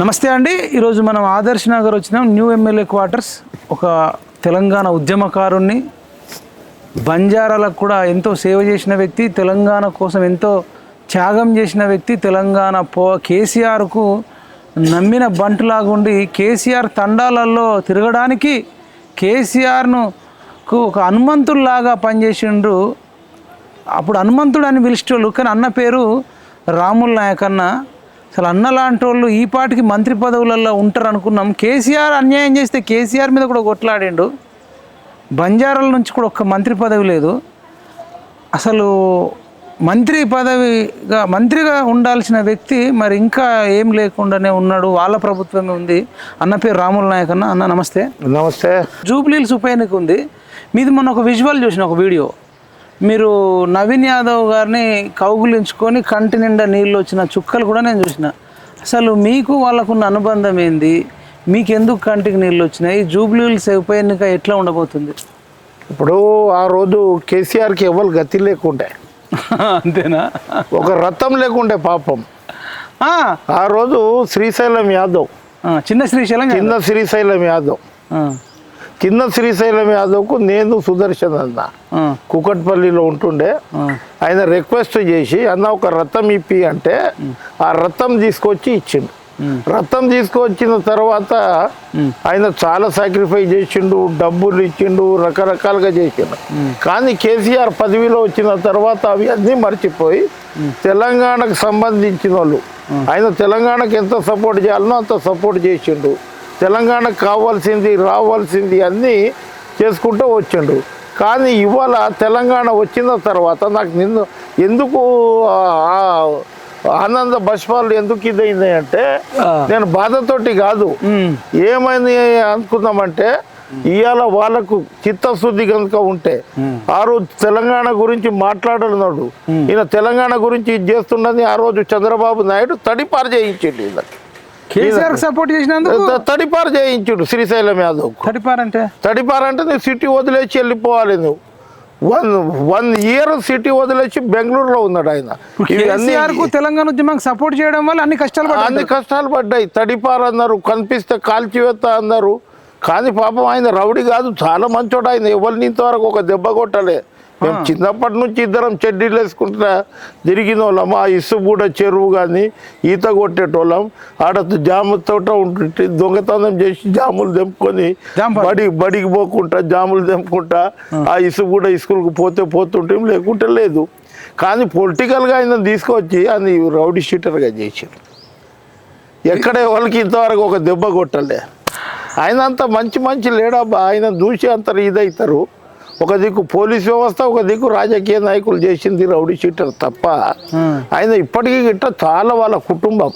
నమస్తే అండి. ఈరోజు మనం ఆదర్శ్ నగర్ వచ్చినాం. న్యూ ఎమ్మెల్యే క్వార్టర్స్ ఒక తెలంగాణ ఉద్యమకారుణ్ణి. బంజారాలకు కూడా ఎంతో సేవ చేసిన వ్యక్తి తెలంగాణ కోసం ఎంతో త్యాగం చేసిన వ్యక్తి తెలంగాణ పో కేసీఆర్కు నమ్మిన బంటులాగుండి కేసీఆర్ తండాలలో తిరగడానికి కేసీఆర్ను ఒక హనుమంతుల్లాగా పనిచేసిండ్రు. అప్పుడు హనుమంతుడు అని పిలిచేటోళ్ళు కానీ అన్న పేరు రాముల్ నాయక్ అన్న అసలు అన్న లాంటి వాళ్ళు ఈ పాటికి మంత్రి పదవులలో ఉంటారు అనుకున్నాం కేసీఆర్ అన్యాయం చేస్తే కేసీఆర్ మీద కూడా కొట్లాడిండు. బంజారాల నుంచి కూడా ఒక్క మంత్రి పదవి లేదు. అసలు మంత్రి పదవిగా మంత్రిగా ఉండాల్సిన వ్యక్తి మరి ఇంకా ఏం లేకుండానే ఉన్నాడు. వాళ్ళ ప్రభుత్వమే ఉంది. అన్న పేరు రాముల నాయక్ అన్న. అన్న నమస్తే. నమస్తే. జూబ్లీల్స్ ఉప ఎన్నిక ఉంది. మీది మొన్న ఒక విజువల్ చూసిన ఒక వీడియో. మీరు నవీన్ యాదవ్ గారిని కౌగులించుకొని కంటి నిండా నీళ్ళు వచ్చిన చుక్కలు కూడా నేను చూసిన. అసలు మీకు వాళ్ళకున్న అనుబంధం ఏంది? మీకు ఎందుకు కంటికి నీళ్ళు వచ్చినాయి? జూబ్లీల్స్ ఉప ఎన్నిక ఎట్లా ఉండబోతుంది? ఇప్పుడు ఆ రోజు కేసీఆర్కి ఎవరు గతి లేకుండే. అంతేనా? ఒక రథం లేకుండే పాపం. ఆ, రోజు శ్రీశైలం యాదవ్. చిన్న శ్రీశైలం? కింద శ్రీశైలం యాదవ్. కింద శ్రీశైలం యాదవ్కు నేను సుదర్శన్ అన్న. కుకట్పల్లిలో ఉంటుండే. ఆయన రిక్వెస్ట్ చేసి అన్న ఒక రథం ఇప్పి అంటే ఆ రథం తీసుకొచ్చి ఇచ్చిండు. రథం తీసుకొచ్చిన తర్వాత ఆయన చాలా సాక్రిఫైస్ చేసిండు డబ్బులు ఇచ్చిండు రకరకాలుగా చేసిండు. కానీ కేసీఆర్ పదవిలో వచ్చిన తర్వాత అవి అన్నీ మర్చిపోయి తెలంగాణకు సంబంధించిన వాళ్ళు ఆయన తెలంగాణకు ఎంత సపోర్ట్ చేయాలనో అంత సపోర్ట్ చేసిండు. తెలంగాణకు కావాల్సింది రావాల్సింది అన్నీ చేసుకుంటూ వచ్చిండు. కానీ ఇవాళ తెలంగాణ వచ్చిన తర్వాత నాకు నిన్ను ఎందుకు ఆనంద బష్పాలు ఎందుకు ఇదైంది అంటే. నేను బాధతోటి కాదు. ఉమ్, ఏమైంది అనుకుందామంటే ఇవాళ వాళ్ళకు చిత్తశుద్ధి కనుక ఉంటే ఆ రోజు తెలంగాణ గురించి మాట్లాడన్నాడు ఈయన తెలంగాణ గురించి ఇది చేస్తున్నది ఆ రోజు చంద్రబాబు నాయుడు తడిపారు చేయించిండు వీళ్ళకి కేసీఆర్ సపోర్ట్ చేసినందుకు తడిపారు చేయించుడు శ్రీశైలం యాదవ్ తడిపారంటే తడిపారు అంటే? నువ్వు సిటీ వదిలేసి వెళ్ళిపోవాలి నువ్వు. వన్ వన్ ఇయర్ సిటీ వదిలేసి బెంగళూరులో ఉన్నాడు ఆయన. ఇవి అన్ని కేసీఆర్కు తెలంగాణ ఉద్యమానికి సపోర్ట్ చేయడం వల్ల అన్ని కష్టాలు అన్ని కష్టాలు పడ్డాయి. తడిపారు అన్నారు కనిపిస్తే కాల్చివేత్త అన్నారు. కానీ పాపం ఆయన రౌడీ కాదు చాలా మంచోడు ఆయన. ఎవరిని ఇంతవరకు ఒక దెబ్బ కొట్టలే. మేము చిన్నప్పటి నుంచి ఇద్దరం చెడ్డీలు వేసుకుంటా తిరిగిన వాళ్ళం ఆ ఇసుగూడ చెరువు కానీ ఈత కొట్టేటోళ్ళం. ఆడ జామ తోట ఉంటుంటే దొంగతనం చేసి జాములు తెంపుకొని. బడి బడికి పోకుండా జాములు తెంపుకుంటా ఆ. ఇసుగూడ ఇసుకలకు పోతే పోతుంటే లేకుంటే లేదు. కానీ పొలిటికల్గా ఆయన తీసుకొచ్చి ఆయన రౌడీ షీటర్గా చేశారు. ఎక్కడ వాళ్ళకి ఇంతవరకు ఒక దెబ్బ కొట్టలే. ఆయన అంత మంచి మంచి లేడబ్బా. ఆయన చూసి అంత ఇదవుతారు ఒక దిక్కు పోలీస్ వ్యవస్థ ఒక దిక్కు రాజకీయ నాయకులు చేసింది రౌడీ షీటర్ తప్ప. ఆయన ఇప్పటికీ గిట్ట చాలా వాళ్ళ కుటుంబం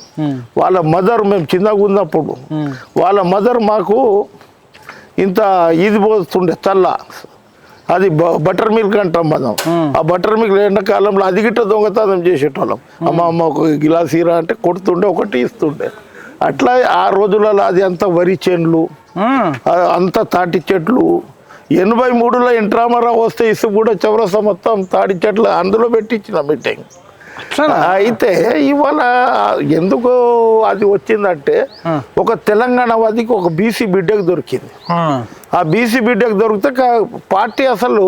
వాళ్ళ మదర్ మేము చిన్నగా ఉన్నప్పుడు. వాళ్ళ మదర్ మాకు ఇంత ఇది పోతుండే చల్ల. అది బటర్ మిల్క్ అంటాం మనం. ఆ. బటర్ మిల్క్ ఎండాకాలంలో అది గిట్ట దొంగతనం చేసేటోళ్ళం. అమ్మ అమ్మ ఒక గిలాస్ ఇరా అంటే కొడుతుండే ఒకటి ఇస్తుండే. అట్లా ఆ రోజులలో అది అంత వరి చేన్లు అంత తాటి చెట్లు ఎనభై మూడులో ఇంట్రామారావు వస్తే ఇసు కూడా చౌరస మొత్తం తాటి చెట్లు అందులో పెట్టించిన మీటింగ్? అయితే ఇవాళ ఎందుకు అది వచ్చిందంటే ఒక తెలంగాణ వాదికి ఒక బీసీ బిడ్డకు దొరికింది. ఆ, బీసీ బిడ్డకు దొరికితే పార్టీ అసలు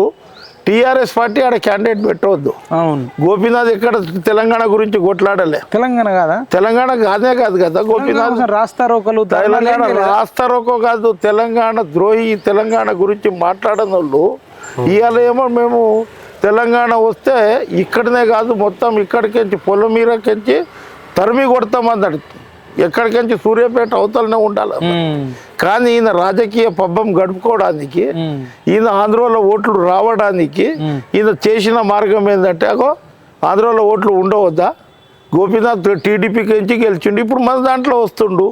టీఆర్ఎస్ పార్టీ ఆడ క్యాండిడేట్ పెట్టవద్దు. అవును. గోపీనాథ్ ఎక్కడ తెలంగాణ గురించి కొట్లాడలే. తెలంగాణ కాదా? తెలంగాణ కాదే కాదు కదా గోపీనాథ్. రాస్తారోకలు తెలంగాణ రాస్తారోకో కాదు? తెలంగాణ ద్రోహి తెలంగాణ గురించి మాట్లాడని వాళ్ళు ఇవాళ ఏమో మేము తెలంగాణ వస్తే ఇక్కడనే కాదు మొత్తం ఇక్కడికించి పొలం మీరకించి తరిమి కొడతామన్నాడు ఎక్కడికించి సూర్యాపేట అవతలనే ఉండాలి. కానీ ఈయన రాజకీయ పబ్బం గడుపుకోవడానికి ఈయన ఆంధ్రలో ఓట్లు రావడానికి ఈయన చేసిన మార్గం ఏంటంటే అగో ఆంధ్రలో ఓట్లు ఉండవద్దా? గోపీనాథ్ టీడీపీకి నుంచి గెలిచిండు. ఇప్పుడు మన దాంట్లో వస్తుండు.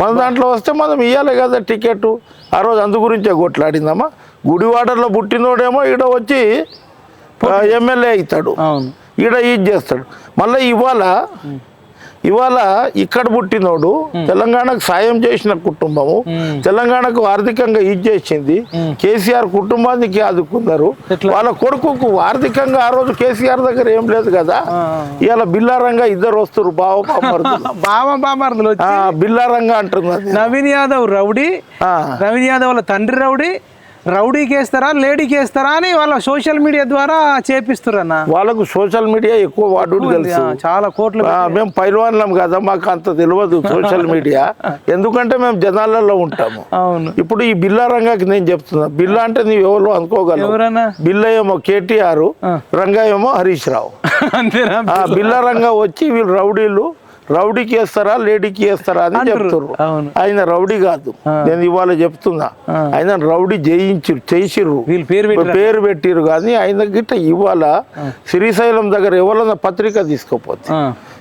మన దాంట్లో వస్తే మనం ఇవ్వాలి కదా టికెట్ ఆ రోజు అందు గురించే కొట్లాడిందమ్మా. గుడివాడలో పుట్టినోడేమో ఈడ వచ్చి ఎమ్మెల్యే అవుతాడు. ఈడ ఇది చేస్తాడు. మళ్ళీ ఇవాళ ఇవాళ ఇక్కడ పుట్టినోడు తెలంగాణకు సాయం చేసిన కుటుంబము తెలంగాణకు ఆర్థికంగా ఇది చేసింది. కేసీఆర్ కుటుంబానికి ఆదుకున్నారు? వాళ్ళ కొడుకుకు ఆర్థికంగా ఆ రోజు కేసీఆర్ దగ్గర ఏం లేదు కదా. ఇవాళ బిల్లారంగా ఇద్దరు వస్తారు బావ. బావ బామర్దులు బిల్లారంగా అంటున్నది నవీన్ యాదవ్ రౌడీ. నవీన్ యాదవ్ వాళ్ళ తండ్రి రౌడీ రౌడీకి వేస్తారా లేడీకి వేస్తారా అని వాళ్ళ సోషల్ మీడియా ద్వారా చేపిస్తురన్న. వాళ్ళకు సోషల్ మీడియా ఎక్కువ వాడు తెలుసు. చాలా కోట్లు మేము పైల్వాన్లం కదా మాకు అంత తెలియదు సోషల్ మీడియా. ఎందుకంటే మేము జనాలలో ఉంటాము. అవును. ఇప్పుడు ఈ బిల్లా రంగాకి నేను చెప్తున్నా. బిల్లా అంటే నీవు ఎవరు అనుకోగలవు బిల్ల ఏమో కేటీఆర్ రంగా ఏమో హరీష్ రావు. బిల్ల రంగా వచ్చి వీళ్ళు రౌడీలు రౌడీకి వేస్తారా లేడీకి వేస్తారా అని. చెప్తారు. ఆయన రౌడీ కాదు. నేను ఇవాళ చెప్తున్నా. ఆయన రౌడీ జయించిరు చేసిర్రు. వీళ్ళు పేరు పెట్టి పేరు పెట్టిరు కానీ ఆయన గిట్ట ఇవాళ శ్రీశైలం దగ్గర ఎవరన్నా పత్రిక తీసుకోపోతే.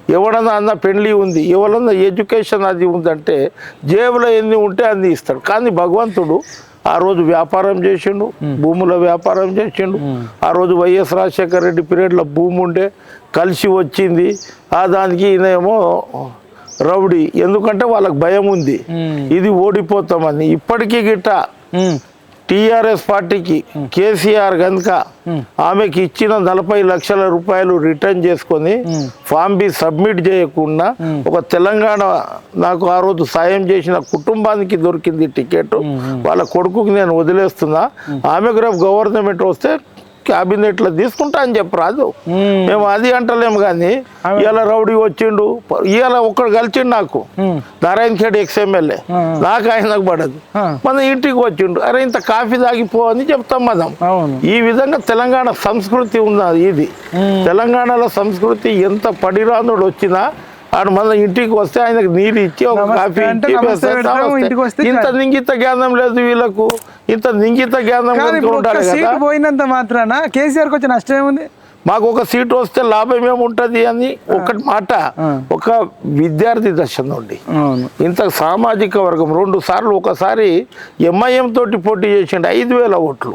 ఎవడన్నా అన్న పెళ్ళి ఉంది ఎవరన్నా ఎడ్యుకేషన్ అది ఉందంటే జేబులో ఎన్ని ఉంటే అన్ని ఇస్తాడు కానీ భగవంతుడు ఆ రోజు వ్యాపారం చేసిండు భూముల వ్యాపారం చేసిండు. ఆ రోజు వైఎస్ రాజశేఖర రెడ్డి పీరియడ్లో భూమి ఉండే కలిసి వచ్చింది. ఆ దానికి ఈయనేమో రౌడీ. ఎందుకంటే వాళ్ళకి భయం ఉంది. ఇది ఓడిపోతామని. ఇప్పటికీ గిట్ట. టిఆర్ఎస్ పార్టీకి కేసీఆర్ కనుక ఆమెకి ఇచ్చిన నలభై లక్షల రూపాయలు రిటర్న్ చేసుకొని ఫామ్ బి సబ్మిట్ చేయకుండా ఒక తెలంగాణ నాకు ఆ రోజు సాయం చేసిన కుటుంబానికి దొరికింది టికెట్. వాళ్ళ కొడుకుకి నేను వదిలేస్తున్నా. ఆమెకు రేపు గవర్నమెంట్ వస్తే క్యాబినెట్లో తీసుకుంటా అని చెప్పు రాదు. మేము అది అంటలేము కానీ ఇవాళ రౌడీ వచ్చిండు. ఇవాళ ఒక్కడు కలిసిండు నాకు. నారాయణ ఖేడ్ ఎక్స్ ఎమ్మెల్యే నాకు ఆయనకు పడదు. మన ఇంటికి వచ్చిండు. అరే ఇంత కాఫీ తాగిపో అని చెప్తాం మనం. ఈ విధంగా తెలంగాణ సంస్కృతి ఉన్నది ఇది. తెలంగాణలో సంస్కృతి ఎంత పడిరానుడు వచ్చినా ఆడు మన ఇంటికి వస్తే ఆయనకు నీళ్ళు ఇచ్చి ఒక కాఫీ ఇంత. నింగిత జ్ఞానం లేదు వీళ్ళకు. ఇంత నింగిత జ్ఞానం పోయినంత మాత్రాన కేసీఆర్కి వచ్చే నష్టం ఏముంది? మాకు ఒక సీట్ వస్తే లాభం ఏముంటది అని ఒకటి మాట ఒక విద్యార్థి దశ నుండి. ఇంత సామాజిక వర్గం రెండు సార్లు ఒకసారి ఎంఐఎం తోటి పోటీ చేసిండు ఐదు వేల ఓట్లు.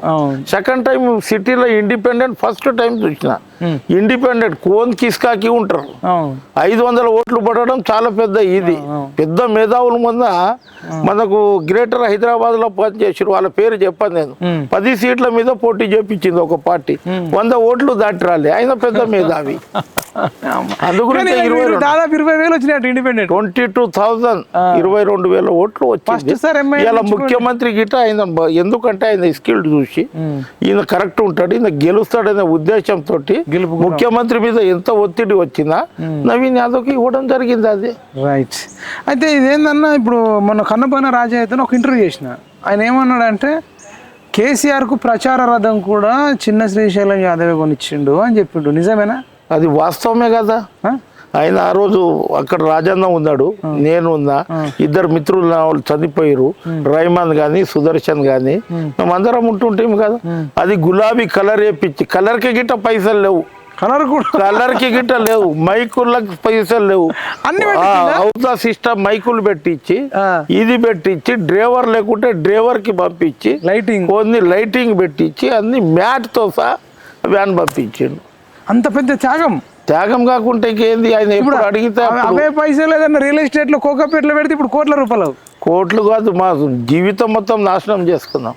సెకండ్ టైం సిటీలో ఇండిపెండెంట్ ఫస్ట్ టైం చూసిన. ఇండిపెండెంట్ కోన్ కిస్కాకి ఉంటారు. ఐదు వందల ఓట్లు పడడం చాలా పెద్ద ఇది. పెద్ద మేధావుల ముంద మనకు గ్రేటర్ హైదరాబాద్లో పనిచేసారు వాళ్ళ పేరు చెప్పాను నేను. పది సీట్ల మీద పోటీ చేపించింది ఒక పార్టీ. వంద ఓట్లు దాటి రాలే ఆయన పెద్ద మేధావి. దాదాపు ఇరవై వేలు వచ్చినట్టు ఇండిపెండెంట్. ట్వంటీ టూ థౌజండ్ ఇరవై రెండు వేల ఓట్లు వచ్చింది. ఇలా ముఖ్యమంత్రి గిట్ట ఆయన ఎందుకంటే ఆయన స్కిల్ చూసి ఈయన కరెక్ట్ ఉంటాడు ఈయన గెలుస్తాడనే ఉద్దేశంతో గెలుపు ముఖ్యమంత్రి మీద ఎంత ఒత్తిడి వచ్చినా నవీన్ యాదవ్కి ఇవ్వడం జరిగింది అది. రైట్ అయితే ఇదేందన్నా ఇప్పుడు మొన్న కన్నపైన రాజా అయితే ఒక ఇంటర్వ్యూ చేసిన. ఆయన ఏమన్నాడంటే కేసీఆర్కు ప్రచార రథం కూడా చిన్న శ్రీశైలం యాదవే కొనిచ్చిండు అని చెప్పిండు. నిజమేనా? అది వాస్తవమే కదా? ఆయన ఆ రోజు అక్కడ రాజన్న ఉన్నాడు నేను ఉన్నా. ఇద్దరు మిత్రులు నా వాళ్ళు చనిపోయారు రైమాన్ గాని సుదర్శన్ గాని. మేమందరం ఉంటుంటాం కదా. అది గులాబీ కలర్ వేపించి కలర్కి గిట్ట పైసలు లేవు. కలర్ కూడా కలర్కి గిట్ట లేవు. మైకులకు పైసలు లేవు? అవుతా సిస్టమ్ మైకులు పెట్టించి. ఇది పెట్టించి డ్రైవర్ లేకుంటే డ్రైవర్కి పంపించి లైటింగ్ కొన్ని లైటింగ్ పెట్టించి అన్ని మ్యాట్తో సహా వ్యాన్ పంపించిండు. అంత పెద్ద త్యాగం. త్యాగం కాకుంటే ఇంకేంది? ఆయన ఎప్పుడు అడిగితే అవి- పైసలు ఏదన్నా రియల్ ఎస్టేట్లో కోకాపేటలో పెడితే ఇప్పుడు కోట్ల రూపాయలు. కోట్లు కాదు మా జీవితం మొత్తం నాశనం చేసుకున్నాం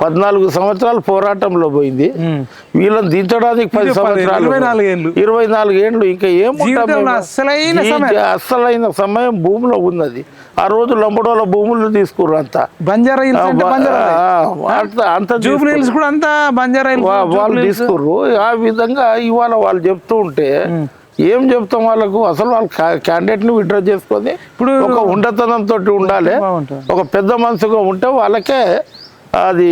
పద్నాలుగు సంవత్సరాలు పోరాటంలో పోయింది వీళ్ళని దించడానికి పది సంవత్సరాలు ఇరవై నాలుగేళ్ళు. ఇంకా? అస్సలైన ఈ సమయం. భూమిలో ఉన్నది ఆ రోజు లంబడోల భూములు తీసుకుర్రు అంతా బంజారా అంత- కూడా బంజారా వాళ్ళు. తీసుకుర్రు ఆ విధంగా ఇవాళ వాళ్ళు చెప్తూ ఉంటే ఏం చెప్తాం వాళ్ళకు అసలు వాళ్ళ క్యాండిడేట్ని విడ్రా చేసుకొని ఇప్పుడు- ఒక ఉండతనం తోటి ఉండాలి. ఒక పెద్ద మనసుగా ఉంటే వాళ్ళకే అది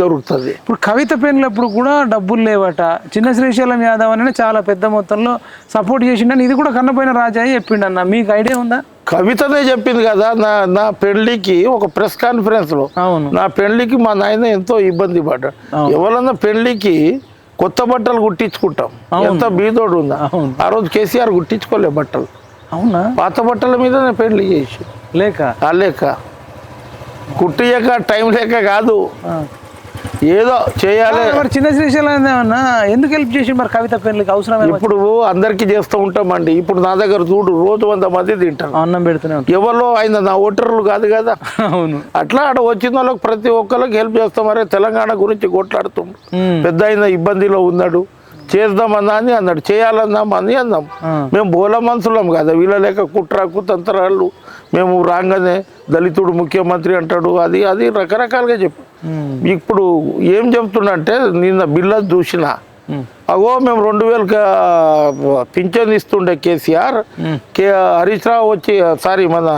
దొరుకుతుంది. ఇప్పుడు కవిత పెన్లప్పుడు కూడా డబ్బులు లేవట. చిన్న శ్రీశైలం యాదవ్ అని చాలా పెద్ద మొత్తంలో సపోర్ట్ చేసిండని ఇది కూడా కన్నపోయిన రాజా చెప్పిండన్న మీకు ఐడియా ఉందా? కవితనే చెప్పింది కదా నా నా పెళ్ళికి ఒక ప్రెస్ కాన్ఫరెన్స్లో అవును. నా పెళ్ళికి మా నాయన ఎంతో ఇబ్బంది పడ్డాడు. ఎవరన్నా పెళ్ళికి కొత్త బట్టలు కుట్టించుకుంటాం. ఎంత బీదోడు ఉందా. ఆ రోజు కేసీఆర్ కుట్టించుకోలే బట్టలు. అవునా? పాత బట్టల మీదనే పెళ్ళి చేసి. లేక? లేక. కుట్టియక టైం లేక కాదు. ఏదో చేయాలి. మరి చిన్న శ్రీశైలం ఏమన్నా? ఎందుకు హెల్ప్ చేసి మరి కవిత పెళ్ళికి? అవసరం ఇప్పుడు అందరికి చేస్తూ ఉంటామండి. ఇప్పుడు నా దగ్గర చూడు రోజు వంద మంది తింటారు. అన్నం పెడుతూనే ఉంటాం ఎవరో ఆయన నా ఓటర్లు కాదు కదా. అవును. అట్లా ఆడ వచ్చిన వాళ్ళకి ప్రతి ఒక్కరికి హెల్ప్ చేస్తామరే తెలంగాణ గురించి కొట్లాడుతుండు. ఉమ్. పెద్ద ఆయన ఇబ్బందిలో ఉన్నాడు. చేద్దామన్నా అని అన్నాడు చేయాలన్నాం అని అన్నాం. మేము బోల మనుషులం కదా వీళ్ళ లేక కుట్ర కుతంత్రాలు మేము రాగానే దళితుడు ముఖ్యమంత్రి అంటాడు అది అది రకరకాలుగా చెప్పు. ఇప్పుడు ఏం చెప్తున్నా అంటే నిన్న బిల్ల చూసిన. అగో మేము రెండు వేలకు పింఛన్ ఇస్తుండే కేసీఆర్. కే హరీష్ రావు వచ్చి సారీ మన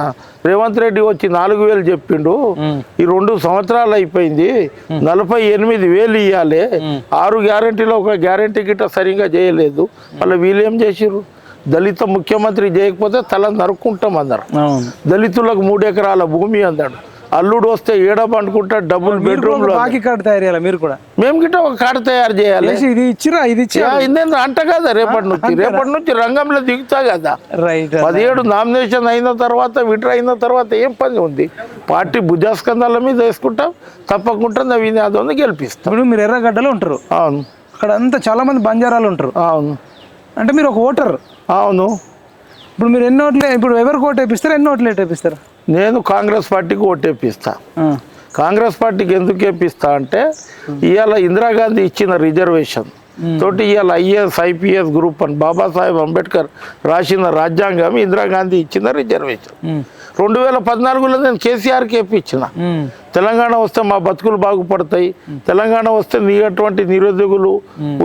రేవంత్ రెడ్డి వచ్చి నాలుగు వేలు చెప్పిండు. ఈ రెండు సంవత్సరాలు అయిపోయింది. నలభై ఎనిమిది వేలు ఇవ్వాలి ఆరు గ్యారంటీలో ఒక గ్యారంటీ గిట్ట సరిగా చేయలేదు. మళ్ళీ వీళ్ళు ఏం చేసిర్రు? దళిత ముఖ్యమంత్రి చేయకపోతే తల నరుక్కుంటాం అన్నారు. దళితులకు మూడు ఎకరాల భూమి అన్నాడు. అల్లుడు వస్తే ఏడ పండుకుంటా డబుల్ బెడ్రూమ్లో బాకీ కార్డు తయారు చేయాలి మీరు కూడా? మేము గిట్ట ఒక కార్డు తయారు చేయాలి. ఇది ఇచ్చిరా ఇది ఇచ్చి యా, ఇందేందో అంట కదా రేపటి నుంచి రేపటి నుంచి రంగంలో దిగుతా కదా. రైట్ పదిహేడు నామినేషన్ అయిన తర్వాత విడ్రా అయిన తర్వాత ఏం పని ఉంది? పార్టీ భుజాస్కందాల మీద వేసుకుంటాం తప్పకుండా నవీన్ యాదవ్ని గెలిపిస్తాం. ఇప్పుడు మీరు ఎర్రగడ్డలో ఉంటారు. అవును. అక్కడ అంతా చాలా మంది బంజారాలు ఉంటారు. అవును. అంటే మీరు ఒక ఓటర్. అవును. ఇప్పుడు మీరు ఎన్ని ఓట్లు ఇప్పుడు ఎవరికి ఓటు వేపిస్తారు ఎన్ని ఓట్లు వేపిస్తారు నేను కాంగ్రెస్ పార్టీకి ఓటేపిస్తా. కాంగ్రెస్ పార్టీకి ఎందుకు వేపిస్తా అంటే ఇవాళ ఇందిరాగాంధీ ఇచ్చిన రిజర్వేషన్. తోటి ఇవాళ ఐఏఎస్ ఐపీఎస్ గ్రూప్ అని బాబాసాహెబ్ అంబేద్కర్ రాసిన రాజ్యాంగం ఇందిరాగాంధీ ఇచ్చిన రిజర్వేషన్ రెండు వేల పద్నాలుగులో నేను కేసీఆర్కి వేపించిన తెలంగాణ వస్తే మా బతుకులు బాగుపడతాయి. తెలంగాణ వస్తే నీ అటువంటి నిరుద్యోగులు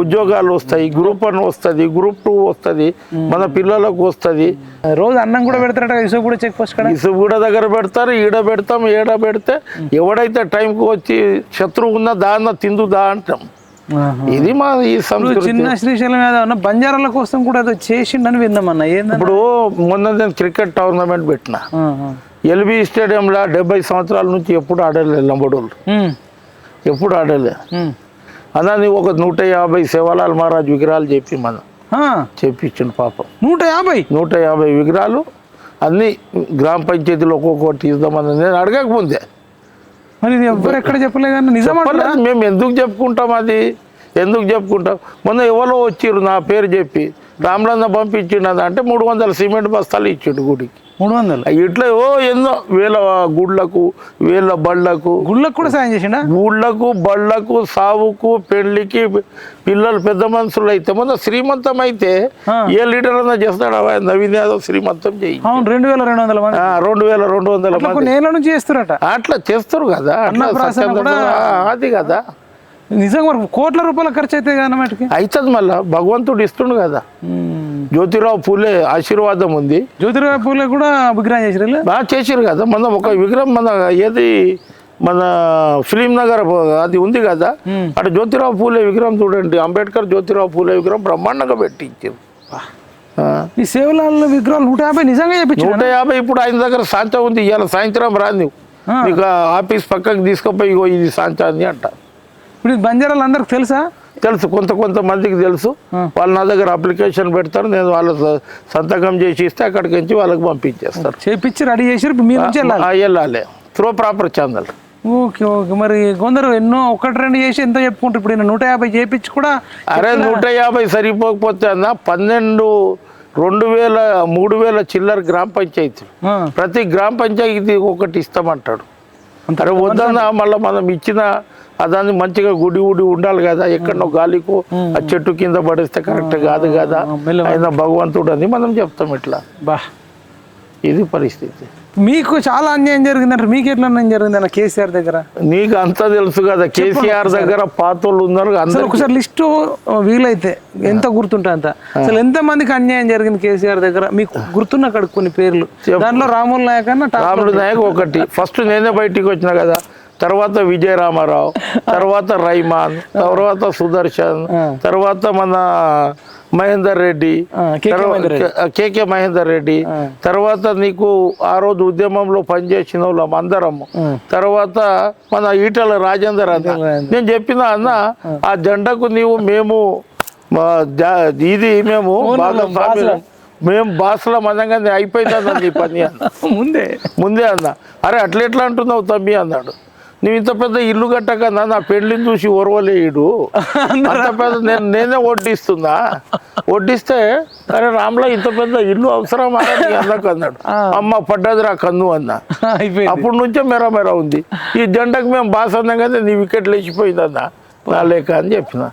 ఉద్యోగాలు వస్తాయి. గ్రూప్ వన్ వస్తుంది గ్రూప్ టూ వస్తుంది మన పిల్లలకు వస్తుంది. రోజు అన్నం కూడా పెడతారట ఇసుక కూడా చెక్ పోస్ట్ కాడ? ఇసుగూడ దగ్గర పెడతారు ఈడ పెడతాం ఈడ పెడితే ఎవడైతే టైంకి వచ్చి శత్రువు ఉన్నా దాన్న తిందు దా అంటాం. ఇది మా ఈ సంస్కృతి. చిన్న శ్రీశైలం యాదవ్ అన్న బంజారాల కోసం కూడా ఏదో చేసిండని విన్నామన్న ఇప్పుడు మొన్న నేను క్రికెట్ టోర్నమెంట్ పెట్టిన. ఎల్బీ స్టేడియంలో డెబ్బై సంవత్సరాల నుంచి ఎప్పుడు ఆడలే లంబడోళ్ళు. ఎప్పుడు ఆడలే. నీవు ఒక నూట యాభై సేవాలాల్ మహారాజ్ విగ్రహాలు చెప్పి మనం చెప్పించిండు పాపం. నూట యాభై? నూట యాభై విగ్రహాలు అన్ని గ్రామ పంచాయతీలో ఒక్కొక్కటి ఇద్దామని నేను అడగకముందే మరి ఎవరు ఎక్కడ చెప్పలే కానీ నిజం మేము ఎందుకు చెప్పుకుంటాం అది? ఎందుకు చెప్పుకుంటాం? మొన్న ఎవరో వచ్చిర్రు నా పేరు చెప్పి. రామలన్న పంపించిండు అది అంటే మూడు వందల సిమెంట్ బస్తాలు ఇచ్చిండు గుడికి. మూడు వందలు? ఇట్లా ఓ ఎన్నో వేల గుడ్లకు వేల బళ్ళకు. గుళ్ళకు కూడా సాయం చేసిండా? గుళ్ళకు బళ్ళకు సావుకు పెళ్ళికి పిల్లలు పెద్ద మనుషులు అయితే మొన్న శ్రీమంతం అయితే. ఏ లీడర్ అన్నా చేస్తాడు? నవీన్ యాదవ్ శ్రీమంతం చేయి. రెండు వేల రెండు వందల మంది. రెండు వేల రెండు వందల మంది. నుంచి చేస్తారట. అట్లా చేస్తారు కదా. అట్లా అది కదా. నిజంగా మరి కోట్ల రూపాయల ఖర్చు అయితే కానీ అవుతుంది మళ్ళా. భగవంతుడు ఇస్తుండు కదా. జ్యోతిరావు పూలే ఆశీర్వాదం ఉంది. జ్యోతిరావు పూలే కూడా విగ్రహం చేసిరు బాగా చేసిరు కదా. మన ఒక విగ్రహం మన ఏది? మన ఫిలిం నగర్ అది ఉంది కదా. అటు జ్యోతిరావు పూలే విగ్రహం చూడండి. అంబేద్కర్ జ్యోతిరావు పూలే విగ్రహం బ్రహ్మాండంగా పెట్టి ఇచ్చారు ఆ. ఈ సేవలాల విగ్రహాలు నూట యాభై నిజంగా చేపించు నూట యాభై ఇప్పుడు ఆయన దగ్గర సాంచ ఉంది. ఇవాళ సాయంత్రం రా నువ్వు ఆ. నీకు ఆ ఆఫీస్ పక్కకి తీసుకుపోయి ఇది సాంచ అని అంట ఇప్పుడు బంజారాలు అందరికి తెలుసా? తెలుసు. కొంత కొంత మందికి తెలుసు. వాళ్ళు నా దగ్గర అప్లికేషన్ పెడతారు. నేను వాళ్ళ సంతకం చేసి ఇస్తే అక్కడికి నుంచి వాళ్ళకి పంపించేస్తారు. చేపించి రెడీ చేసి వెళ్ళాలి. Through proper channel okay okay. మరి కొందరు ఎన్నో ఒకటి రెండు చేసి ఎంతో చెప్పుకుంటారు? ఇప్పుడు ఈయన నూట యాభై చేపించి కూడా అరే నూట యాభై సరిపోకపోతే అన్న పన్నెండు రెండు వేల మూడు వేల చిల్లర గ్రామ పంచాయతీలు ప్రతి గ్రామ పంచాయతీ ఒకటి ఇస్తామంటాడు. అరే వద్దన్నా మళ్ళీ మనం ఇచ్చిన దాన్ని మంచిగా గుడి గుడి ఉండాలి కదా ఎక్కడో గాలికో ఆ చెట్టు కింద పడేస్తే కరెక్ట్ కాదు కదా. ఆయన భగవంతుడు అని మనం చెప్తాం ఇట్లా. బా. ఇది పరిస్థితి. మీకు చాలా అన్యాయం జరిగిందంటారు. మీకు ఎట్లా అన్యాయం జరిగింది అన్న కేసీఆర్ దగ్గర? నీకు అంతా తెలుసు కదా కేసీఆర్ దగ్గర పాతోళ్ళు ఉన్నారు అసలు అందరూ ఒకసారి లిస్ట్ వీలైతే ఎంత గుర్తుంటే అంత. అసలు ఎంత మందికి అన్యాయం జరిగింది కేసీఆర్ దగ్గర? మీకు గుర్తున్న అక్కడ కొన్ని పేర్లు. దాంట్లో రాముల నాయక్ అన్న రాముడు నాయక్ ఒకటి. ఫస్ట్ నేనే బయటికి వచ్చిన కదా తర్వాత విజయ రామారావు తర్వాత రైమాన్ తర్వాత సుదర్శన్ తర్వాత మన మహేందర్ రెడ్డి కేకే మహేందర్ రెడ్డి. తర్వాత నీకు ఆ రోజు ఉద్యమంలో పనిచేసిన వాళ్ళం అందరం తర్వాత మన ఈటల రాజేందర్ అన్న. నేను చెప్పిన అన్న ఆ. జెండాకు నీవు మేము ఇది మేము బాగా. మేము బాసుల మనంగానే అయిపోయిందని నీ పని అన్న. ముందే. ముందే అన్న. అరే అట్లా ఎట్లా అంటున్నావు తమ్మి అన్నాడు. నువ్వు ఇంత పెద్ద ఇల్లు కట్టకన్నా నా పెళ్ళిని చూసి ఓర్వలేయుడు. అంత పెద్ద నేను నేనే వడ్డిస్తుందా వడ్డిస్తే అరే రామ్లా ఇంత పెద్ద ఇల్లు అవసరం అన్నకు అన్నాడు. అమ్మ పడ్డదిరా కన్ను అన్నా. అప్పటి నుంచే మెర మెర ఉంది. ఈ జెండకు మేము బాస్ అన్నాం కదా నీ వికెట్ లేచిపోయిందన్న నా లేక అని చెప్పిన.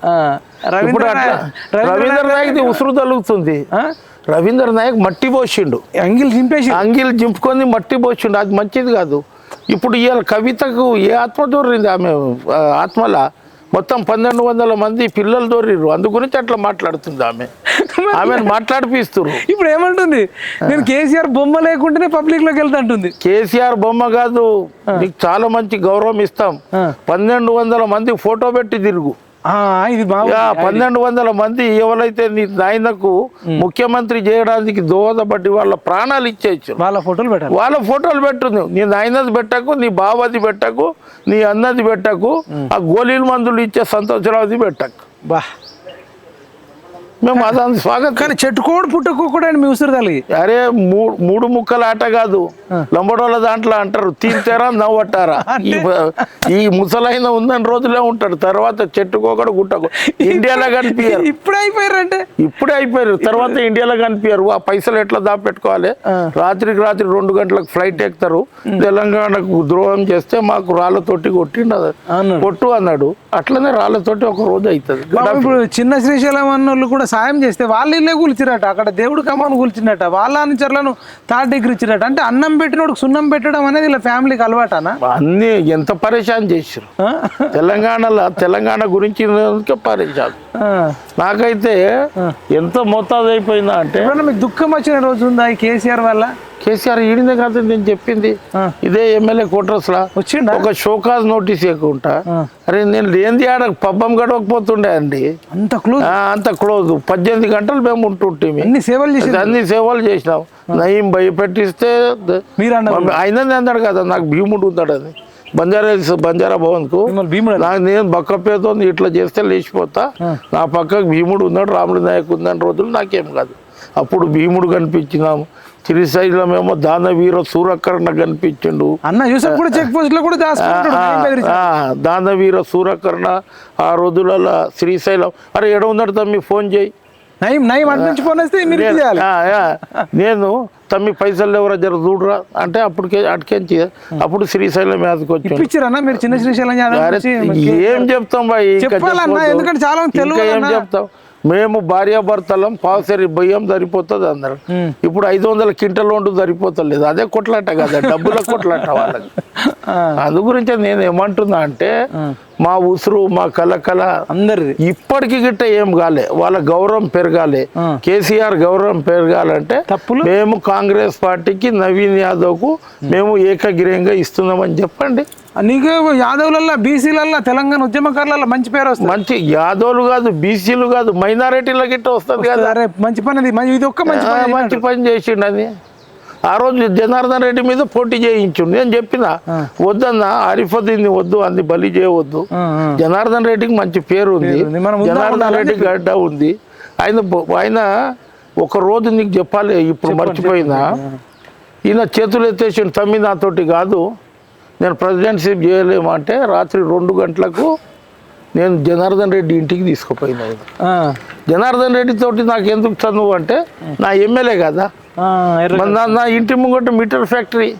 ఇప్పుడు రవీంద్ర అట్లా నాయక్- రవీంద్ర ఉసురు తలుగుతుంది. ఆ? రవీంద్ర నాయక్ మట్టి పోసిండు అంగిల్ చింపేసి అంగిల్ జింపుకొని మట్టి పోసిండు అది మంచిది కాదు. ఇప్పుడు ఇవాళ కవితకు ఏ ఆత్మ దొరింది ఆమె ఆత్మల మొత్తం పన్నెండు వందల మంది పిల్లలు దొరిర్రు అందు గురించి అట్లా మాట్లాడుతుంది ఆమె. ఆమెను మాట్లాడిపిస్తున్నారు ఇప్పుడు ఏమంటుంది? నేను కేసీఆర్ బొమ్మ లేకుంటేనే పబ్లిక్లోకి వెళ్తా అంటుంది. కేసీఆర్ బొమ్మ కాదు. నీకు చాలా మంచి గౌరవం ఇస్తాం. పన్నెండు వందల మంది ఫోటో పెట్టి తిరుగు. ఇది పన్నెండు వందల మంది ఎవరైతే నీ నాయనకు ముఖ్యమంత్రి చేయడానికి దోహదపడి వాళ్ళ ప్రాణాలు ఇచ్చేయచ్చు. వాళ్ళ ఫోటోలు పెట్టాలి. వాళ్ళ ఫోటోలు పెట్టు నీ నాయనది పెట్టకు నీ బావది పెట్టకు నీ అన్నది పెట్టకు ఆ గోళీల మందులు ఇచ్చే సంతోషరావుది పెట్టకు. బా. మేము అదాన్ని స్వాగతం. కానీ చెట్టుకోడు పుట్టకోకుండా మీ ఉసురు తల్లి. అరే మూడు మూడు ముక్కల ఆట కాదు. లంబడోళ్ళ దాంట్లో అంటారు తీర్చారా నవ్వట్టారా? ఈ ఈ ముసలైన ఉందని రోజులే ఉంటాడు. తర్వాత చెట్టుకోకడు గుట్టకు. ఇండియాలో కనిపించారు ఇప్పుడే అయిపోయారంటే? ఇప్పుడే అయిపోయారు. తర్వాత ఇండియాలో కనిపించారు ఆ పైసలు ఎట్లా దాపెట్టుకోవాలి? రాత్రికి రాత్రి రెండు గంటలకు ఫ్లైట్ ఎక్కుతారు. తెలంగాణకు ద్రోహం చేస్తే మాకు రాళ్ళతోటి కొట్టిండు. కొట్టు అన్నాడు. అట్లనే రాళ్ళతోటి ఒక రోజు అవుతుంది ఇప్పుడు చిన్న శ్రీశైలం అన్నోళ్ళు కూడా సాయం చేస్తే వాళ్ళు ఇల్లే కూల్చిరట అక్కడ దేవుడు కమాను కూల్చినట్ట వాళ్ళ అనుచరులను థర్డ్ డిగ్రీ ఇచ్చిరట అంటే అన్నం పెట్టినోడు సున్నం పెట్టడం అనేది ఇలా ఫ్యామిలీకి అలవాటానా? అన్ని ఎంత పరేషాన్ చేసారు? తెలంగాణలో తెలంగాణ గురించి పరేషాన్. నాకైతే ఎంత మోతాదు అయిపోయిందా అంటే మీకు దుఃఖం వచ్చిన రోజు ఉందా ఈ కేసీఆర్ వల్ల? కేసీఆర్ ఈడినే కాదు నేను చెప్పింది. ఇదే ఎమ్మెల్యే కోటర్స్ లా వచ్చిండా? ఒక షోకాజ్ నోటీస్ ఇవ్వకుండా. అరే నేను లేనిది ఆడ పబ్బం గడవకపోతుండే అండి. అంత క్లోజ్? అంత క్లోజ్. పద్దెనిమిది గంటలు మేము ఉంటుంటే అన్ని సేవలు చేసి అన్ని సేవలు చేసినాం. నయం భయపెట్టిస్తే అయినది అన్నాడు కదా? నాకు భీముడు ఉన్నాడు అని. బంజారా బంజారా భవన్కు. మిమ్మల్ని భీముడు నాకు నేను బక్కపేతో ఇట్లా చేస్తే లేచిపోతా. నా పక్కకు భీముడు ఉన్నాడు రాముడు నాయక్ ఉందని రోజులు నాకేం కాదు. అప్పుడు భీముడు కనిపించినాము. శ్రీశైలమేమో దానవీర సూరకర్ణ కనిపించిండు. అన్న యూసఫ్ కూడా చెక్ పోస్ట్లో కూడా దానవీర సూరకర్ణ ఆ రోజులలో శ్రీశైలం. అరే ఎడ ఉన్నాడు తమ్మి? ఫోన్ చేయి. నయం నయం అనిపించి ఫోన్ వస్తే నేను- తమ్మి పైసలు ఎవరో జర చూడరా? అంటే అప్పటికే అటుకెంచి అప్పుడు శ్రీశైలం మీదకి వచ్చాను. మీరు చిన్న శ్రీశైలం ఏం చెప్తాం బాయ్. ఎందుకంటే చాలా తెలియదు ఏం. చెప్తాం? మేము భార్యాభర్తలం పావుసరి బియ్యం సరిపోతుంది అన్నారు ఇప్పుడు ఐదు వందల క్వింటల్ వండు సరిపోతలేదు. అదే కొట్లాట కదా డబ్బుల కొట్లాట వాళ్ళకి అందు గురించి నేను ఏమంటున్నా అంటే మా ఉసురు మా కలకల అందరిది. ఇప్పటికి గిట్ట ఏం కాలే. వాళ్ళ గౌరవం పెరగాలి. కేసీఆర్ గౌరవం పెరగాలంటే తప్పులు? మేము కాంగ్రెస్ పార్టీకి నవీన్ యాదవ్కు మేము ఏకగ్రీయంగా ఇస్తున్నామని చెప్పండి. నీకు యాదవులల్లో బీసీలల్లో తెలంగాణ ఉద్యమకారులలో మంచి పేరు వస్తుంది. మంచి యాదవులు కాదు బీసీలు కాదు మైనారిటీల గిట్ట వస్తుంది కదా. అరే మంచి పని ఇది ఒక్క మంచి పని మంచి పని చేసిండు అది. ఆ రోజు జనార్దన్ రెడ్డి మీద పోటీ చేయించు నేను చెప్పిన వద్దన్న ఆరిఫుద్దీన్ వద్దు అంది బలి చేయవద్దు. జనార్దన్ రెడ్డికి మంచి పేరు ఉంది. జనార్దన్ రెడ్డి గడ్డ ఉంది. ఆయన ఆయన ఒక రోజు నీకు చెప్పాలి ఇప్పుడు మర్చిపోయినా. ఈయన చేతులు ఎత్తేసిన తమ్మి నాతోటి కాదు. నేను ప్రెసిడెన్షిప్ చేయలేము అంటే రాత్రి రెండు గంటలకు నేను జనార్దన్ రెడ్డి ఇంటికి తీసుకుపోయినా జనార్దన్ రెడ్డి తోటి నాకు ఎందుకు చదువు అంటే నా ఎమ్మెల్యే కదా. నా- ఇంటి ముంగట మీటర్ ఫ్యాక్టరీ.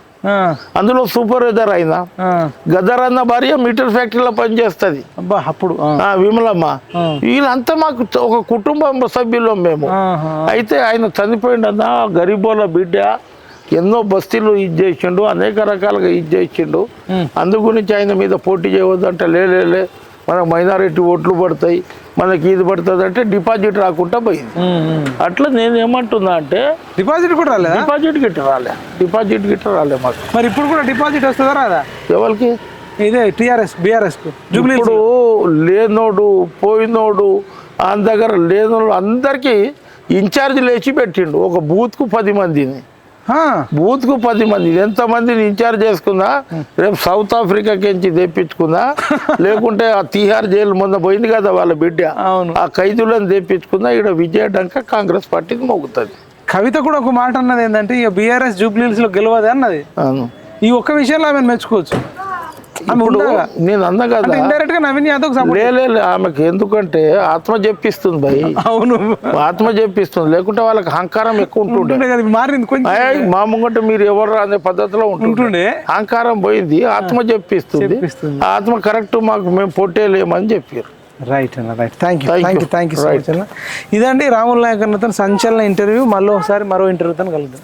అందులో సూపర్వైజర్ అయినా. గదర్ అన్న భార్య మీటర్ ఫ్యాక్టరీలో పనిచేస్తుంది. అబ్బా అప్పుడు విమలమ్మ. వీళ్ళంతా మాకు ఒక కుటుంబ సభ్యులం మేము. అయితే ఆయన చనిపోయిండన్న గరీబోల బిడ్డ ఎన్నో బస్తీలు ఇది చేసిండు అనేక రకాలుగా ఇది చేసిండు. ఉమ్. అందు గురించి ఆయన మీద పోటీ చేయవద్దు అంటే లే లే, లే మనకు మైనారిటీ ఓట్లు పడతాయి మనకి ఇది పడుతుంది అంటే డిపాజిట్ రాకుండా పోయింది. అట్లా నేను ఏమంటున్నా అంటే డిపాజిట్ కూడా రాలేదా? డిపాజిట్ గిట్ట రాలే డిపాజిట్ గిట్ట రాలే మాకు. మరి ఇప్పుడు కూడా డిపాజిట్ వస్తుందా రాదా? ఎవరికి? ఇదే టిఆర్ఎస్ బీఆర్ఎస్ జూబ్లీ ఇప్పుడు లేనోడు పోయినోడు ఆయన దగ్గర లేనోడు అందరికీ ఇన్ఛార్జ్ లేచి పెట్టిండు ఒక బూత్కు పది మందిని. బూత్కు పది మంది. ఎంతమందిని ఇన్ఛార్జ్ చేసుకున్నా రేపు సౌత్ ఆఫ్రికాకి నుంచి తెప్పించుకున్నా లేకుంటే ఆ తిహార్ జైలు మొన్న పోయింది కదా వాళ్ళ బిడ్డ. అవును. ఆ ఖైదులను తెప్పించుకున్నా ఇక్కడ విజయడంక కాంగ్రెస్ పార్టీకి మొగ్గుతుంది కవిత కూడా ఒక మాట అన్నది ఏంటంటే ఇక బీఆర్ఎస్ జూబ్లీస్లో గెలవదు అన్నది. అవును. ఈ ఒక్క విషయంలో ఆమె మెచ్చుకోవచ్చు. ఇప్పుడు? నేను అన్నా కదా. ఇండైరెక్ట్గా నవీన్ యాదవ్ సపోర్ట్ లే లే, లే, ఆమెకి ఎందుకంటే ఆత్మ చెప్పిస్తుంది భయ్. అవును. ఆత్మ చెప్పిస్తుంది. లేకుంటే వాళ్ళకి అహంకారం ఎక్కువ ఉంటుండే. మారింది కొంచెం. మా ముంగట మీరు ఎవరు అనే పద్ధతిలో ఉంటుండే. అహంకారం పోయింది ఆత్మ చెప్పిస్తుంది. ఆత్మ కరెక్ట్ మాకు మేము పొట్టేలేమని చెప్పారు. రైట్ అన్న right thank you thank you. Thank you so. Much అన్న. ఇదండి రాముల నాయక్ అన్నతో సంచలన ఇంటర్వ్యూ. మళ్ళీ ఒకసారి మరో ఇంటర్వ్యూతో కలుద్దాం.